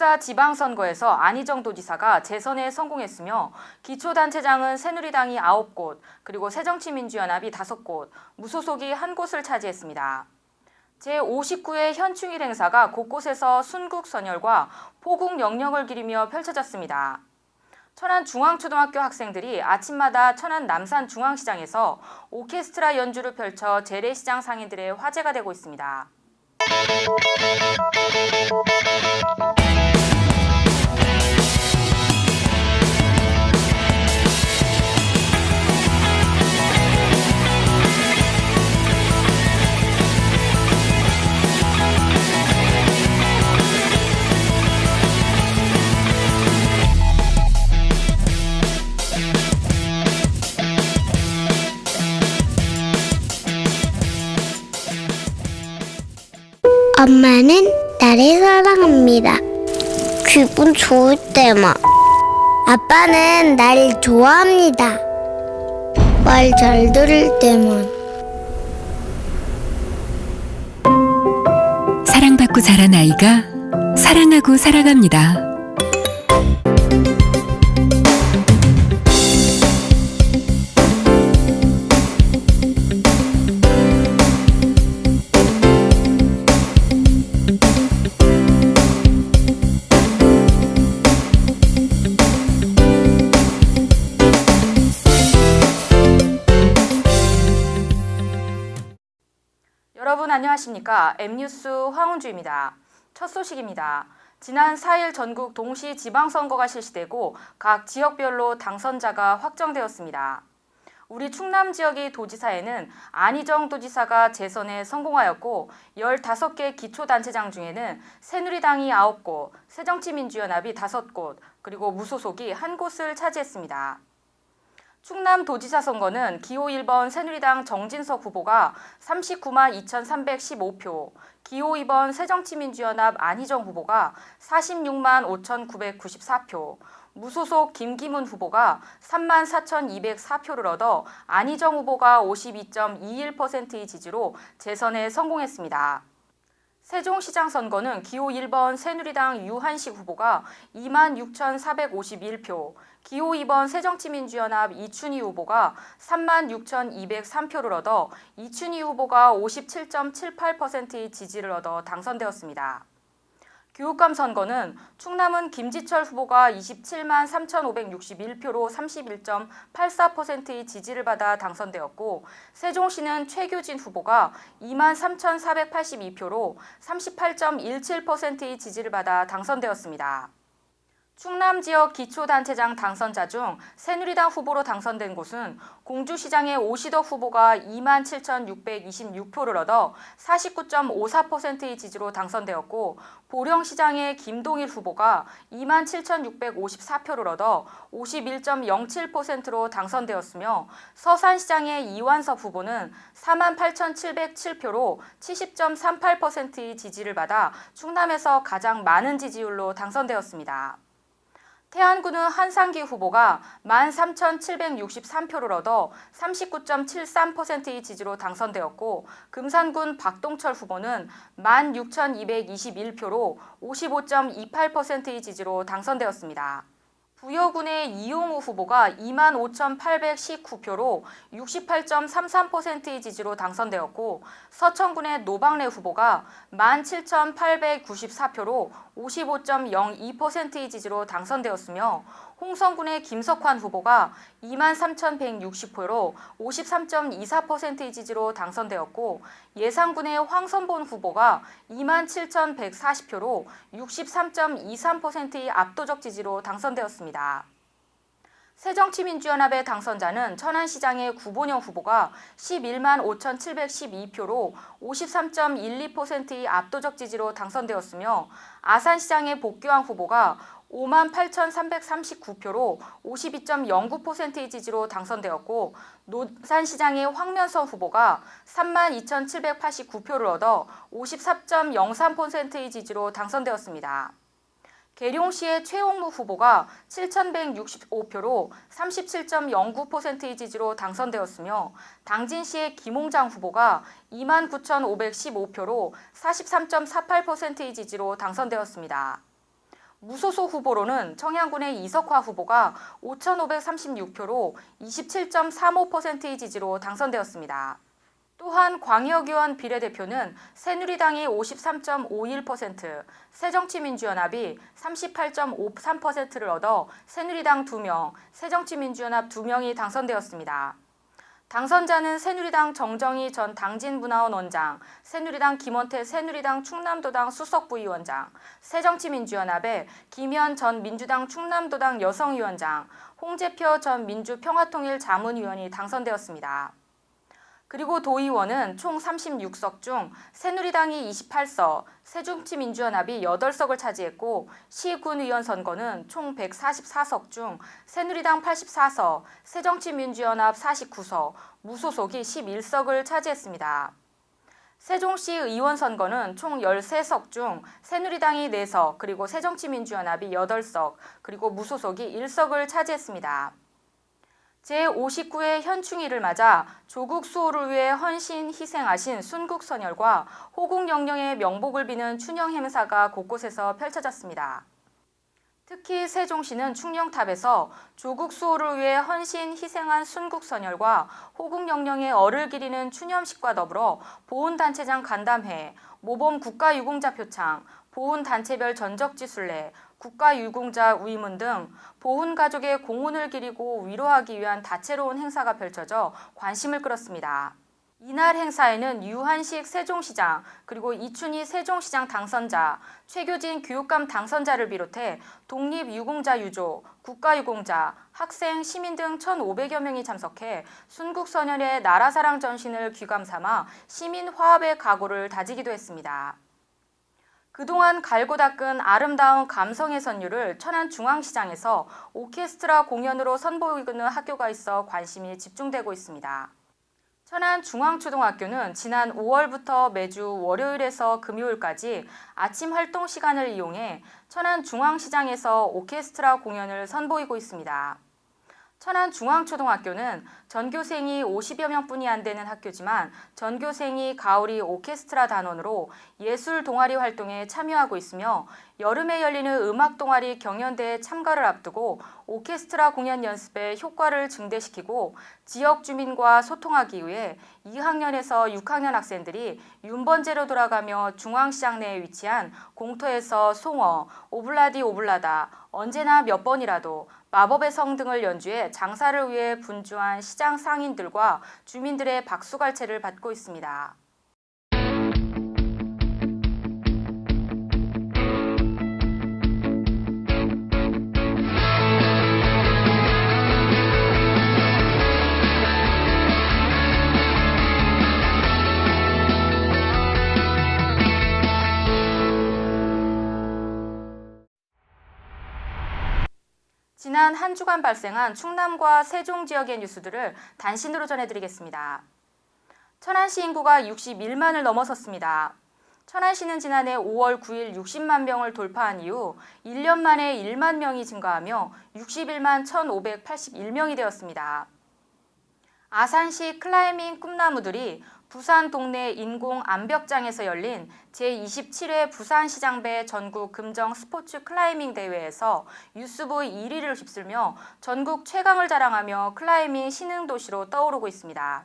구4 지방선거에서 안희정 도지사가 재선에 성공했으며 기초단체장은 새누리당이 9곳, 그리고 새정치민주연합이 5곳, 무소속이 1곳을 차지했습니다. 제59회 현충일 행사가 곳곳에서 순국 선열과 포국 영령을 기리며 펼쳐졌습니다. 천안 중앙초등학교 학생들이 아침마다 천안 남산 중앙시장에서 오케스트라 연주를 펼쳐 재래시장 상인들의 화제가 되고 있습니다. 나를 사랑합니다. 기분 좋을 때만. 아빠는 나를 좋아합니다. 말 잘 들을 때만. 사랑받고 자란 아이가 사랑하고 살아갑니다. 안녕하십니까? M뉴스 황은주입니다. 첫 소식입니다. 지난 4일 전국 동시 지방선거가 실시되고 각 지역별로 당선자가 확정되었습니다. 우리 충남 지역의 도지사에는 안희정 도지사가 재선에 성공하였고 15개 기초단체장 중에는 새누리당이 9곳, 새정치민주연합이 5곳, 그리고 무소속이 한 곳을 차지했습니다. 충남 도지사 선거는 기호 1번 새누리당 정진석 후보가 39만 2,315표, 기호 2번 새정치민주연합 안희정 후보가 46만 5,994표, 무소속 김기문 후보가 3만 4,204표를 얻어 안희정 후보가 52.21%의 지지로 재선에 성공했습니다. 세종시장 선거는 기호 1번 새누리당 유한식 후보가 2만 6,451표, 기호 2번 새정치민주연합 이춘희 후보가 3만 6,203표를 얻어 이춘희 후보가 57.78%의 지지를 얻어 당선되었습니다. 교육감 선거는 충남은 김지철 후보가 27만 3,561표로 31.84%의 지지를 받아 당선되었고 세종시는 최규진 후보가 2만 3,482표로 38.17%의 지지를 받아 당선되었습니다. 충남 지역 기초단체장 당선자 중 새누리당 후보로 당선된 곳은 공주시장의 오시덕 후보가 2만 7,626표를 얻어 49.54%의 지지로 당선되었고 보령시장의 김동일 후보가 2만 7,654표를 얻어 51.07%로 당선되었으며 서산시장의 이완섭 후보는 4만 8,707표로 70.38%의 지지를 받아 충남에서 가장 많은 지지율로 당선되었습니다. 태안군은 한상기 후보가 13,763표를 얻어 39.73%의 지지로 당선되었고 금산군 박동철 후보는 16,221표로 55.28%의 지지로 당선되었습니다. 부여군의 이용우 후보가 25,819표로 68.33%의 지지로 당선되었고 서천군의 노방래 후보가 17,894표로 55.02%의 지지로 당선되었으며 홍성군의 김석환 후보가 23,160표로 53.24%의 지지로 당선되었고 예상군의 황선본 후보가 27,140표로 63.23%의 압도적 지지로 당선되었습니다. 새정치민주연합의 당선자는 천안시장의 구본영 후보가 11만 5,712표로 53.12%의 압도적 지지로 당선되었으며 아산시장의 복규환 후보가 5만 8,339표로 52.09%의 지지로 당선되었고 노산시장의 황면선 후보가 3만 2,789표를 얻어 54.03%의 지지로 당선되었습니다. 계룡시의 최홍무 후보가 7,165표로 37.09%의 지지로 당선되었으며 당진시의 김홍장 후보가 29,515표로 43.48%의 지지로 당선되었습니다. 무소속 후보로는 청양군의 이석화 후보가 5,536표로 27.35%의 지지로 당선되었습니다. 또한 광역의원 비례대표는 새누리당이 53.51%, 새정치민주연합이 38.53%를 얻어 새누리당 2명, 새정치민주연합 2명이 당선되었습니다. 당선자는 새누리당 정정희 전 당진문화원 원장, 새누리당 김원태 새누리당 충남도당 수석부위원장, 새정치민주연합의 김현 전 민주당 충남도당 여성위원장, 홍재표 전 민주평화통일 자문위원이 당선되었습니다. 그리고 도의원은 총 36석 중 새누리당이 28석, 새정치민주연합이 8석을 차지했고 시군의원 선거는 총 144석 중 새누리당 84석, 새정치민주연합 49석, 무소속이 11석을 차지했습니다. 세종시 의원 선거는 총 13석 중 새누리당이 4석, 그리고 새정치민주연합이 8석, 그리고 무소속이 1석을 차지했습니다. 제59회 현충일을 맞아 조국 수호를 위해 헌신 희생하신 순국선열과 호국 영령의 명복을 비는 춘영 행사가 곳곳에서 펼쳐졌습니다. 특히 세종시는 충령탑에서 조국 수호를 위해 헌신 희생한 순국선열과 호국 영령의 얼을 기리는 추념식과 더불어 보훈단체장 간담회, 모범 국가유공자 표창, 보훈단체별 전적지 순례, 국가유공자 위문 등 보훈 가족의 공훈을 기리고 위로하기 위한 다채로운 행사가 펼쳐져 관심을 끌었습니다. 이날 행사에는 유한식 세종시장, 그리고 이춘희 세종시장 당선자, 최교진 교육감 당선자를 비롯해 독립유공자 유족, 국가유공자, 학생, 시민 등 1,500여 명이 참석해 순국선열의 나라사랑 전신을 귀감 삼아 시민 화합의 각오를 다지기도 했습니다. 그동안 갈고 닦은 아름다운 감성의 선율을 천안 중앙시장에서 오케스트라 공연으로 선보이는 학교가 있어 관심이 집중되고 있습니다. 천안 중앙초등학교는 지난 5월부터 매주 월요일에서 금요일까지 아침 활동 시간을 이용해 천안 중앙시장에서 오케스트라 공연을 선보이고 있습니다. 천안 중앙초등학교는 전교생이 50여 명뿐이 안 되는 학교지만 전교생이 가오리 오케스트라 단원으로 예술 동아리 활동에 참여하고 있으며 여름에 열리는 음악 동아리 경연대회 참가를 앞두고 오케스트라 공연 연습에 효과를 증대시키고 지역 주민과 소통하기 위해 2학년에서 6학년 학생들이 윤번제로 돌아가며 중앙시장 내에 위치한 공터에서 송어, 오블라디 오블라다, 언제나 몇 번이라도 마법의 성 등을 연주해 장사를 위해 분주한 시장 상인들과 주민들의 박수갈채를 받고 있습니다. 지난 한 주간 발생한 충남과 세종 지역의 뉴스들을 단신으로 전해드리겠습니다. 천안시 인구가 61만을 넘어섰습니다. 천안시는 지난해 5월 9일 60만 명을 돌파한 이후 1년 만에 1만 명이 증가하며 61만 1,581명이 되었습니다. 아산시 클라이밍 꿈나무들이 부산 동네 인공 암벽장에서 열린 제27회 부산시장배 전국 금정 스포츠 클라이밍 대회에서 유스부 1위를 휩쓸며 전국 최강을 자랑하며 클라이밍 신흥 도시로 떠오르고 있습니다.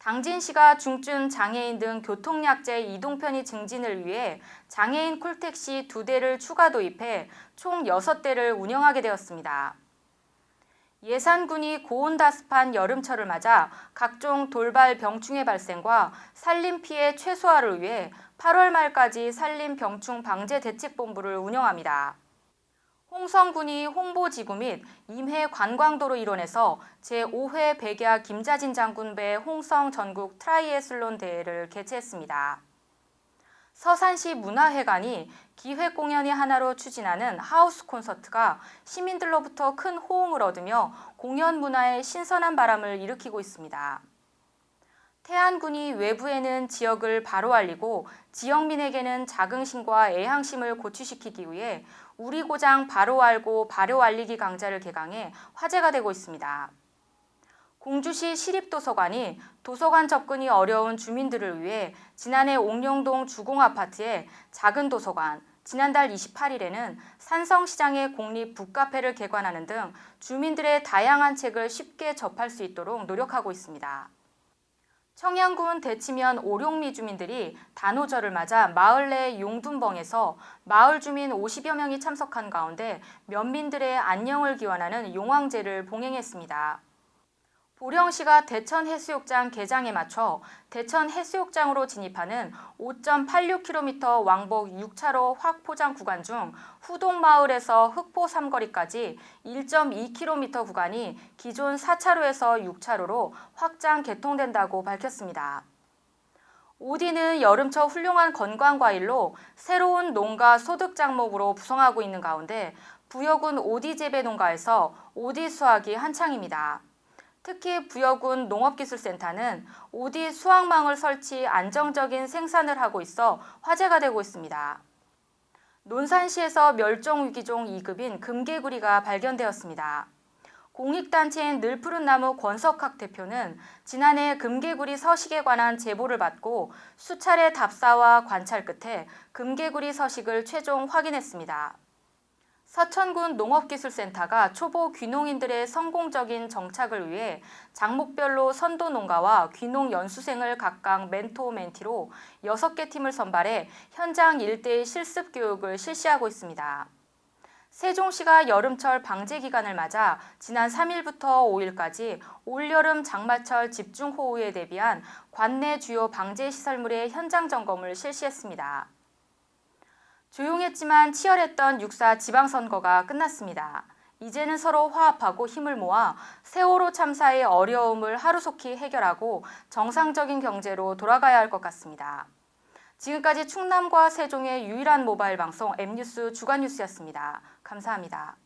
당진시가 중증 장애인 등 교통약자 이동 편의 증진을 위해 장애인 콜택시 두 대를 추가 도입해 총 6대를 운영하게 되었습니다. 예산군이 고온다습한 여름철을 맞아 각종 돌발 병충해 발생과 산림 피해 최소화를 위해 8월 말까지 산림 병충 방제 대책본부를 운영합니다. 홍성군이 홍보지구 및 임해 관광도로 일원에서 제5회 백야 김자진 장군배 홍성 전국 트라이애슬론 대회를 개최했습니다. 서산시 문화회관이 기획 공연이 하나로 추진하는 하우스 콘서트가 시민들로부터 큰 호응을 얻으며 공연 문화에 신선한 바람을 일으키고 있습니다. 태안군이 외부에는 지역을 바로 알리고 지역민에게는 자긍심과 애향심을 고취시키기 위해 우리 고장 바로 알고 바로 알리기 강좌를 개강해 화제가 되고 있습니다. 공주시 시립도서관이 도서관 접근이 어려운 주민들을 위해 지난해 옥룡동 주공아파트에 작은 도서관, 지난달 28일에는 산성시장의 공립 북카페를 개관하는 등 주민들의 다양한 책을 쉽게 접할 수 있도록 노력하고 있습니다. 청양군 대치면 오룡미 주민들이 단오절을 맞아 마을 내 용둔벙에서 마을 주민 50여 명이 참석한 가운데 면민들의 안녕을 기원하는 용왕제를 봉행했습니다. 보령시가 대천 해수욕장 개장에 맞춰 대천 해수욕장으로 진입하는 5.86km 왕복 6차로 확포장 구간 중 후동마을에서 흑포 삼거리까지 1.2km 구간이 기존 4차로에서 6차로로 확장 개통된다고 밝혔습니다. 오디는 여름철 훌륭한 건강과일로 새로운 농가 소득 장목으로 부성하고 있는 가운데 부여군 오디 재배 농가에서 오디 수확이 한창입니다. 특히 부여군 농업기술센터는 오디 수확망을 설치 안정적인 생산을 하고 있어 화제가 되고 있습니다. 논산시에서 멸종위기종 2급인 금개구리가 발견되었습니다. 공익단체인 늘푸른나무 권석학 대표는 지난해 금개구리 서식에 관한 제보를 받고 수차례 답사와 관찰 끝에 금개구리 서식을 최종 확인했습니다. 서천군 농업기술센터가 초보 귀농인들의 성공적인 정착을 위해 장목별로 선도 농가와 귀농 연수생을 각각 멘토 멘티로 6개 팀을 선발해 현장 일대의 실습 교육을 실시하고 있습니다. 세종시가 여름철 방제 기간을 맞아 지난 3일부터 5일까지 올여름 장마철 집중호우에 대비한 관내 주요 방제 시설물의 현장 점검을 실시했습니다. 조용했지만 치열했던 육사 지방선거가 끝났습니다. 이제는 서로 화합하고 힘을 모아 세월호 참사의 어려움을 하루속히 해결하고 정상적인 경제로 돌아가야 할 것 같습니다. 지금까지 충남과 세종의 유일한 모바일 방송 M뉴스 주간뉴스였습니다. 감사합니다.